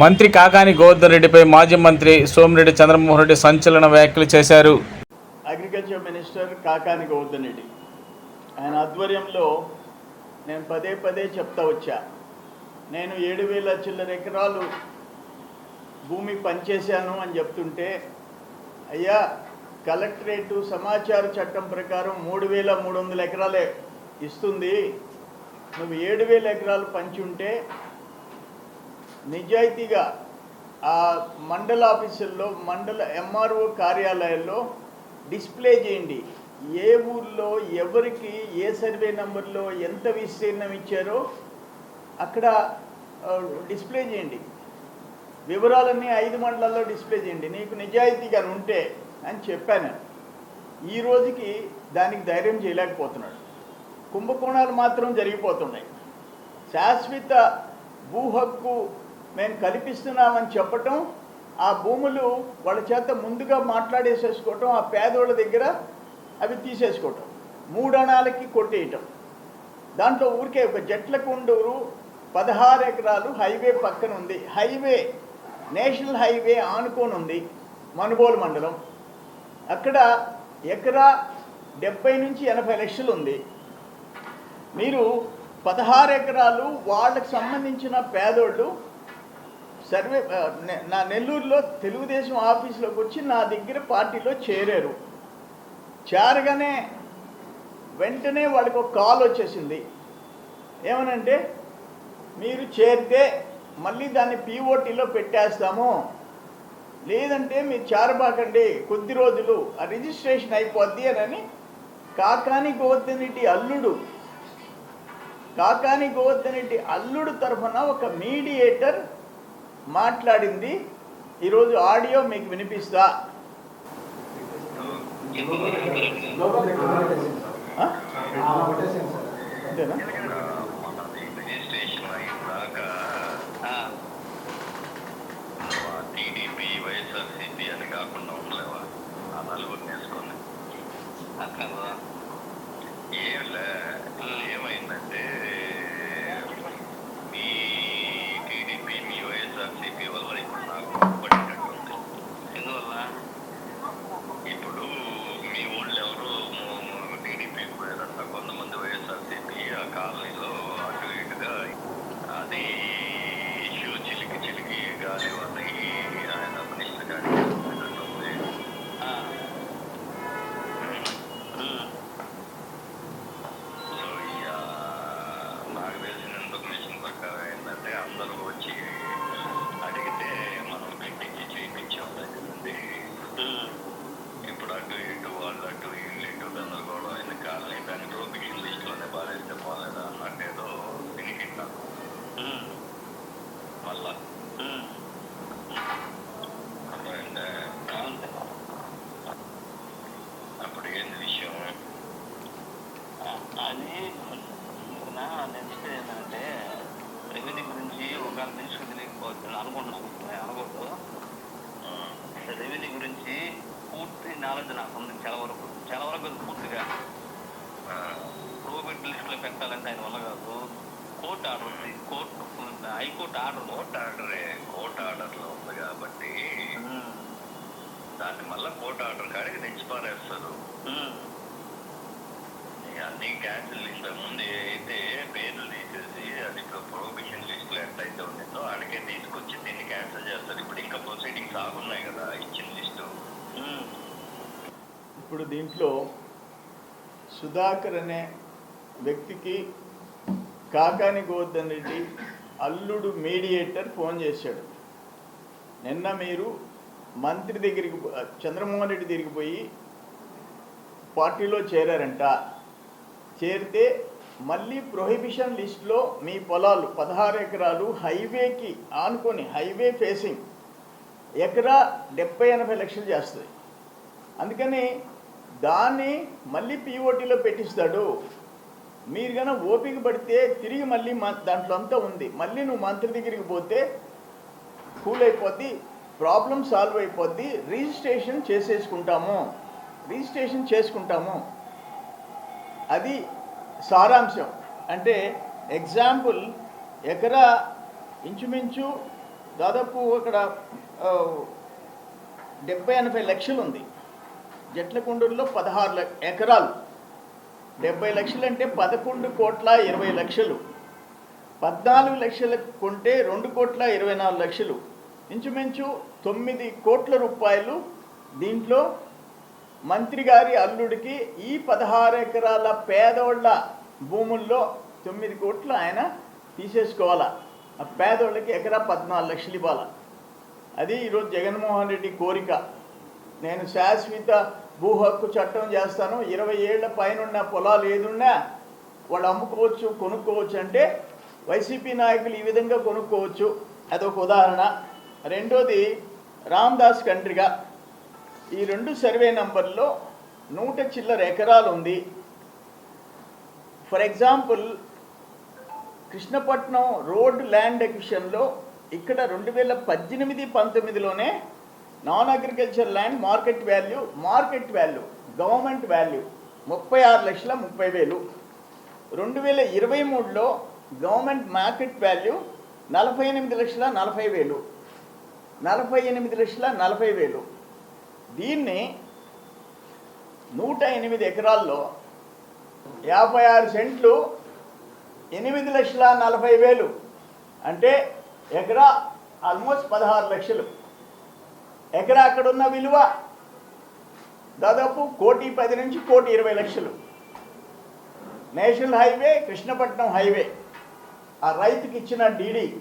మంత్రి కాకాని గోవర్ధన్ రెడ్డిపై మాజీ మంత్రి సోమిరెడ్డి చంద్రమోహన్ రెడ్డి సంచలన వ్యాఖ్యలు చేశారు. అగ్రికల్చర్ మినిస్టర్ కాకాని గోవర్ధన్ రెడ్డి ఆయన ఆధ్వర్యంలో నేను పదే పదే చెప్తా వచ్చా. నేను ఏడు వేల చిల్లర ఎకరాలు భూమి పనిచేశాను అని చెప్తుంటే అయ్యా కలెక్టరేటు సమాచార చట్టం ప్రకారం మూడు వేల మూడు వందల ఎకరాలే ఇస్తుంది. నువ్వు ఏడు వేల ఎకరాలు పంచి ఉంటే నిజాయితీగా ఆ మండల ఆఫీసుల్లో మండల ఎంఆర్ఓ కార్యాలయాల్లో డిస్ప్లే చేయండి. ఏ ఊర్లో ఎవరికి ఏ సర్వే నెంబర్లో ఎంత విస్తీర్ణం ఇచ్చారో అక్కడ డిస్ప్లే చేయండి. వివరాలన్నీ ఐదు మండలాల్లో డిస్ప్లే చేయండి. నీకు నిజాయితీగా ఉంటే అని చెప్పాను. ఈ రోజుకి దానికి ధైర్యం చేయలేకపోతున్నాడు. కుంభకోణాలు మాత్రం జరిగిపోతున్నాయి. శాశ్వత భూ హక్కు మేము కల్పిస్తున్నామని చెప్పటం ఆ భూములు వాళ్ళ చేత ముందుగా మాట్లాడేసేసుకోవటం ఆ పేదోళ్ళ దగ్గర అవి తీసేసుకోవటం మూడణాలకి కొట్టేయటం. దాంట్లో ఊరికే ఒక జట్ల కొండూరు పదహారు ఎకరాలు హైవే పక్కన ఉంది. హైవే నేషనల్ హైవే ఆనుకొని ఉంది మనుబోలు మండలం. అక్కడ ఎకరా డెబ్బై నుంచి ఎనభై లక్షలు ఉంది. మీరు పదహారు ఎకరాలు వాళ్ళకి సంబంధించిన పేదోళ్ళు సర్వే నా నెల్లూరులో తెలుగుదేశం ఆఫీసులోకి వచ్చి నా దగ్గర పార్టీలో చేరారు. చేరగానే వెంటనే వాళ్ళకి ఒక కాల్ వచ్చేసింది. ఏమనంటే మీరు చేరితే మళ్ళీ దాన్ని పీఓటీలో పెట్టేస్తాము. లేదంటే మీరు చేరబాకండి కొద్ది రోజులు ఆ రిజిస్ట్రేషన్ అయిపోద్ది అని కాకాని గోవర్ధనరెడ్డి అల్లుడు కాకాని గోవర్ధనరెడ్డి అల్లుడు తరఫున ఒక మీడియేటర్ మాట్లాడింది ఈరోజు ఆడియో మీకు వినిపిస్తా? అంతేనా అనుకోవద్దు రెవెన్యూ గురించి పూర్తి నాలెడ్జ్ నాకు ఉంది చాలా వరకు. చాలా వరకు అది పూర్తిగా కోవిడ్ లిస్టులో పెట్టాలంటే ఆయన వల్ల కాదు. కోర్టు ఆర్డర్ ఉంది. Court high court order court ఆర్డరే court ఆర్డర్లో ఉంది కాబట్టి దాన్ని మళ్ళీ కోర్ట్ ఆర్డర్ కాడికి తెచ్చి పారేస్తారు ఇక అన్ని క్యాన్సిల్ లిస్ట్ ముందు అయితే పేర్లు దీంట్లో సుధాకర్ అనే వ్యక్తికి కాకాని గోవర్ధన్ రెడ్డి అల్లుడు మీడియేటర్ ఫోన్ చేశాడు. నిన్న మీరు మంత్రి దగ్గరికి చంద్రమోహన్ రెడ్డి దగ్గరికి పోయి పార్టీలో చేరారంట. చేరితే మళ్ళీ ప్రొహిబిషన్ లిస్ట్లో మీ పొలాలు పదహారు ఎకరాలు హైవేకి ఆనుకొని హైవే ఫేసింగ్ ఎకరా డెబ్బై ఎనభై లక్షలు చేస్తుంది. అందుకని దాన్ని మళ్ళీ పీఓటీలో పెట్టిస్తాడు. మీరు కనుక ఓపిక పడితే తిరిగి మళ్ళీ దాంట్లో అంతా ఉంది. మళ్ళీ నువ్వు మంత్రి దగ్గరికి పోతే కూల్ అయిపోద్ది ప్రాబ్లం సాల్వ్ అయిపోద్ది రిజిస్ట్రేషన్ చేసేసుకుంటాము. రిజిస్ట్రేషన్ చేసుకుంటాము. అది సారాంశం. అంటే ఎగ్జాంపుల్ ఎకరా ఇంచుమించు దాదాపు అక్కడ డెబ్బై ఎనభై లక్షలు ఉంది జట్లకొండూరులో పదహారు లక్ష ఎకరాలు. డెబ్బై లక్షలు అంటే పదకొండు కోట్ల ఇరవై లక్షలు. పద్నాలుగు లక్షల కొంటే రెండు కోట్ల ఇరవై నాలుగు లక్షలు. ఇంచుమించు తొమ్మిది కోట్ల రూపాయలు దీంట్లో మంత్రి గారి అల్లుడికి ఈ పదహారు ఎకరాల పేదోళ్ళ భూముల్లో తొమ్మిది కోట్లు ఆయన తీసేసుకోవాలా? ఆ పేదోళ్ళకి ఎకరా పద్నాలుగు లక్షలు ఇవ్వాలా? అది ఈరోజు జగన్మోహన్ రెడ్డి కోరిక. నేను శాశ్వత భూ హక్కు చట్టం చేస్తాను. ఇరవై ఏళ్ళ పైన ఉన్న పొలాలు ఏదున్నా వాళ్ళు అమ్ముకోవచ్చు కొనుక్కోవచ్చు అంటే వైసీపీ నాయకులు ఈ విధంగా కొనుక్కోవచ్చు. అదొక ఉదాహరణ. రెండోది రామ్దాస్ కంట్రిగా ఈ రెండు సర్వే నంబర్లో నూట చిల్లర ఎకరాలు ఉంది for example Krishnapatnam road land ఎక్విషన్లో ఇక్కడ రెండు వేల పద్దెనిమిది పంతొమ్మిదిలోనే non agriculture land market value market value government value ముప్పై ఆరు లక్షల ముప్పై వేలు. రెండు వేల ఇరవై మూడులో గవర్నమెంట్ మార్కెట్ వాల్యూ నలభై ఎనిమిది లక్షల నలభై వేలు. నలభై ఎనిమిది లక్షల నలభై వేలు. దీన్ని నూట ఎనిమిది ఎకరాల్లో యాభై ఆరు సెంట్లు ఎనిమిది లక్షల నలభై వేలు. అంటే ఎకరా ఆల్మోస్ట్ పదహారు లక్షలు. ఎకరా అక్కడ ఉన్న విలువ? దాదాపు కోటి పది నుంచి కోటి ఇరవై లక్షలు. National highway Krishnapatnam highway. ఆ రైతుకి ఇచ్చిన డీడీ